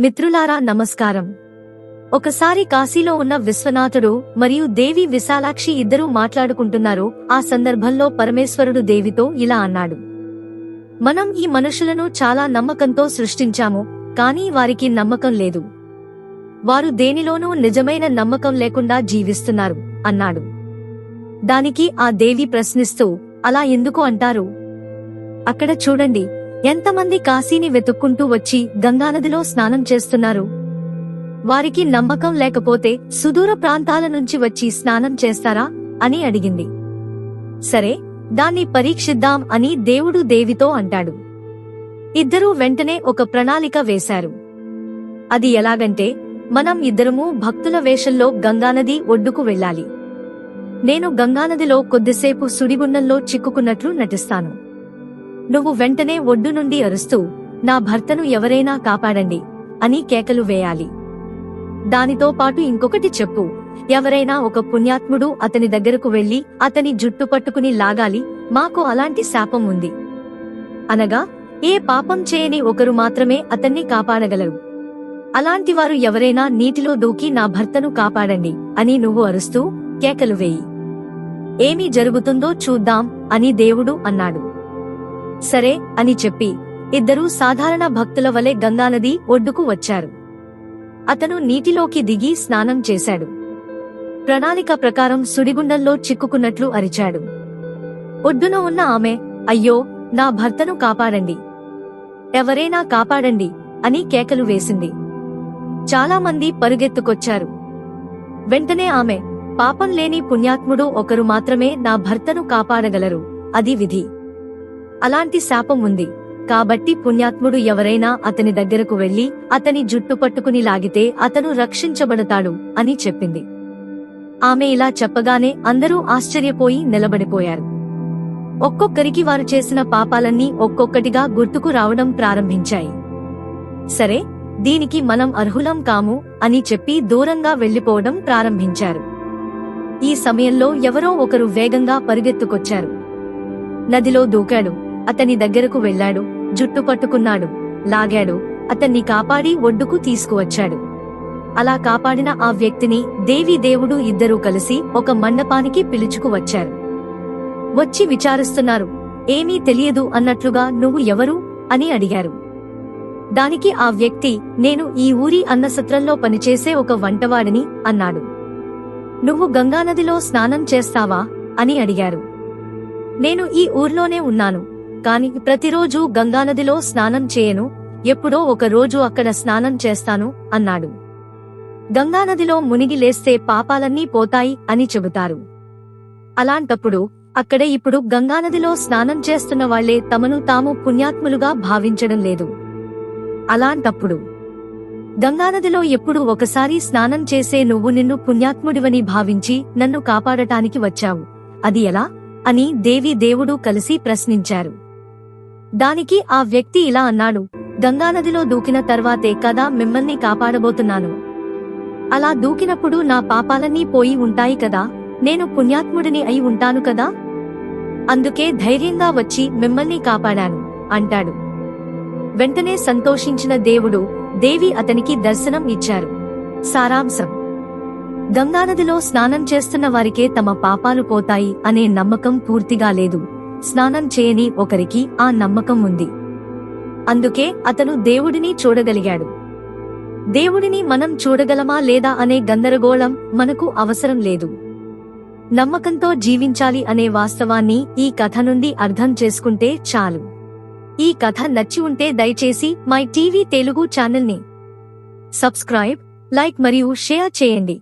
మిత్రులారా నమస్కారం. ఒకసారి కాశీలో ఉన్న విశ్వనాథుడు మరియు దేవి విశాలాక్షి ఇద్దరూ మాట్లాడుకుంటున్నారు. ఆ సందర్భంలో పరమేశ్వరుడు దేవితో ఇలా అన్నాడు. మనం ఈ మనుషులను చాలా నమ్మకంతో సృష్టించాము కానీ వారికి నమ్మకం లేదు. వారు దేనిలోనూ నిజమైన నమ్మకం లేకుండా జీవిస్తున్నారు అన్నాడు. దానికి ఆ దేవి ప్రశ్నిస్తూ అలా ఎందుకు అంటారు? అక్కడ చూడండి ఎంతమంది కాశీని వెతుక్కుంటూ వచ్చి గంగానదిలో స్నానం చేస్తున్నారు? వారికి నమ్మకం లేకపోతే సుదూర ప్రాంతాల నుంచి వచ్చి స్నానం చేస్తారా? అని అడిగింది. సరే దాన్ని పరీక్షిద్దాం అని దేవుడు దేవితో అంటాడు. ఇద్దరూ వెంటనే ఒక ప్రణాళిక వేశారు. అది ఎలాగంటే మనం ఇద్దరము భక్తుల వేషంలో గంగానది ఒడ్డుకు వెళ్ళాలి. నేను గంగానదిలో కొద్దిసేపు సుడిగుండంలో చిక్కుకున్నట్లు నటిస్తాను. నువ్వు వెంటనే ఒడ్డు నుండి అరుస్తూ నా భర్తను ఎవరైనా కాపాడండి అని కేకలు వేయాలి. దానితో పాటు ఇంకొకటి చెప్పు ఎవరైనా ఒక పుణ్యాత్ముడు అతని దగ్గరకు వెళ్ళి అతని జుట్టు పట్టుకుని లాగాలి మాకు అలాంటి శాపం ఉంది. అనగా ఏ పాపం చేయని ఒకరు మాత్రమే అతన్ని కాపాడగలరు. అలాంటి వారు ఎవరైనా నీటిలో దూకి నా భర్తను కాపాడండి అని నువ్వు అరుస్తూ కేకలు వేయి. ఏమి జరుగుతుందో చూద్దాం అని దేవుడు అన్నాడు. సరే అని చెప్పి ఇద్దరూ సాధారణ భక్తుల వలె గంగానది ఒడ్డుకు వచ్చారు. అతను నీటిలోకి దిగి స్నానం చేశాడు. ప్రణాళిక ప్రకారం సుడిగుండంలో చిక్కుకున్నట్లు అరిచాడు. ఒడ్డున ఉన్న ఆమె అయ్యో నా భర్తను కాపాడండి. ఎవరైనా కాపాడండి అని కేకలు వేసింది. చాలామంది పరుగెత్తుకొచ్చారు. వెంటనే ఆమె పాపం లేని పుణ్యాత్ముడు ఒకరు మాత్రమే నా భర్తను కాపాడగలరు. అది విధి. అలాంటి శాపం ఉంది. కాబట్టి పుణ్యాత్ముడు ఎవరైనా అతని దగ్గరకు వెళ్ళి అతని జుట్టు పట్టుకుని లాగితే అతను రక్షించబడతాడు అని చెప్పింది. ఆమె ఇలా చెప్పగానే అందరూ ఆశ్చర్యపోయి నిలబడిపోయారు. ఒక్కొక్కరికి వారు చేసిన పాపాలన్నీ ఒక్కొక్కటిగా గుర్తుకు రావడం ప్రారంభించాయి. సరే దీనికి మనం అర్హులం కాము అని చెప్పి దూరంగా వెళ్ళిపోవడం ప్రారంభించారు. ఈ సమయంలో ఎవరో ఒకరు వేగంగా పరిగెత్తుకొచ్చారు. నదిలో దూకాడు. అతని దగ్గరకు వెళ్ళాడు. జుట్టు పట్టుకున్నాడు. లాగాడు. అతన్ని కాపాడి ఒడ్డుకు తీసుకువచ్చాడు. అలా కాపాడిన ఆ వ్యక్తిని దేవి దేవుడు ఇద్దరూ కలిసి ఒక మండపానికి పిలుచుకు వచ్చారు. వచ్చి విచారిస్తున్నారు. ఏమీ తెలియదు అన్నట్లుగా నువ్వు ఎవరు? అని అడిగారు. దానికి ఆ వ్యక్తి నేను ఈ ఊరి అన్నసత్రంలో పనిచేసే ఒక వంటవాడిని అన్నాడు. నువ్వు గంగానదిలో స్నానం చేస్తావా? అని అడిగారు. నేను ఈ ఊర్లోనే ఉన్నాను. కాని ప్రతిరోజూ గంగానదిలో స్నానం చేయను ఎప్పుడో ఒక రోజు అక్కడ స్నానం చేస్తాను అన్నాడు. గంగానదిలో మునిగి లేస్తే పాపాలన్నీ పోతాయి అని చెబుతారు. అలాంటప్పుడు అక్కడ ఇప్పుడు గంగానదిలో స్నానం చేస్తున్న వాళ్ళే తమను తాము పుణ్యాత్ములుగా భావించడం లేదు. అలాంటప్పుడు గంగానదిలో ఎప్పుడు ఒకసారి స్నానం చేసే నువ్వు నిన్ను పుణ్యాత్ముడివని భావించి నన్ను కాపాడటానికి వచ్చావు. అది ఎలా? అని దేవి దేవుడు కలిసి ప్రశ్నించారు. దానికి ఆ వ్యక్తి ఇలా అన్నాడు గంగానదిలో దూకిన తర్వాతే కదా మిమ్మల్ని కాపాడబోతున్నాను. అలా దూకినప్పుడు నా పాపాలన్నీ పోయి ఉంటాయి కదా నేను పుణ్యాత్ముడిని అయి ఉంటాను కదా? అందుకే ధైర్యంగా వచ్చి మిమ్మల్ని కాపాడాను అంటాడు. వెంటనే సంతోషించిన దేవుడు దేవి అతనికి దర్శనం ఇచ్చారు. సారాంశం. గంగానదిలో స్నానం చేస్తున్న వారికే తమ పాపాలు పోతాయి అనే నమ్మకం పూర్తిగా లేదు. స్నానం చేయని ఒకరికి ఆ నమ్మకం ఉంది. అందుకే అతను దేవుడిని చూడగలిగాడు. దేవుడిని మనం చూడగలమా లేదా అనే గందరగోళం మనకు అవసరం లేదు. నమ్మకంతో జీవించాలి అనే వాస్తవాన్ని ఈ కథ నుండి అర్థం చేసుకుంటే చాలు. ఈ కథ నచ్చి ఉంటే దయచేసి మై టీవీ తెలుగు ఛానల్ని సబ్స్క్రైబ్ లైక్ మరియు షేర్ చేయండి.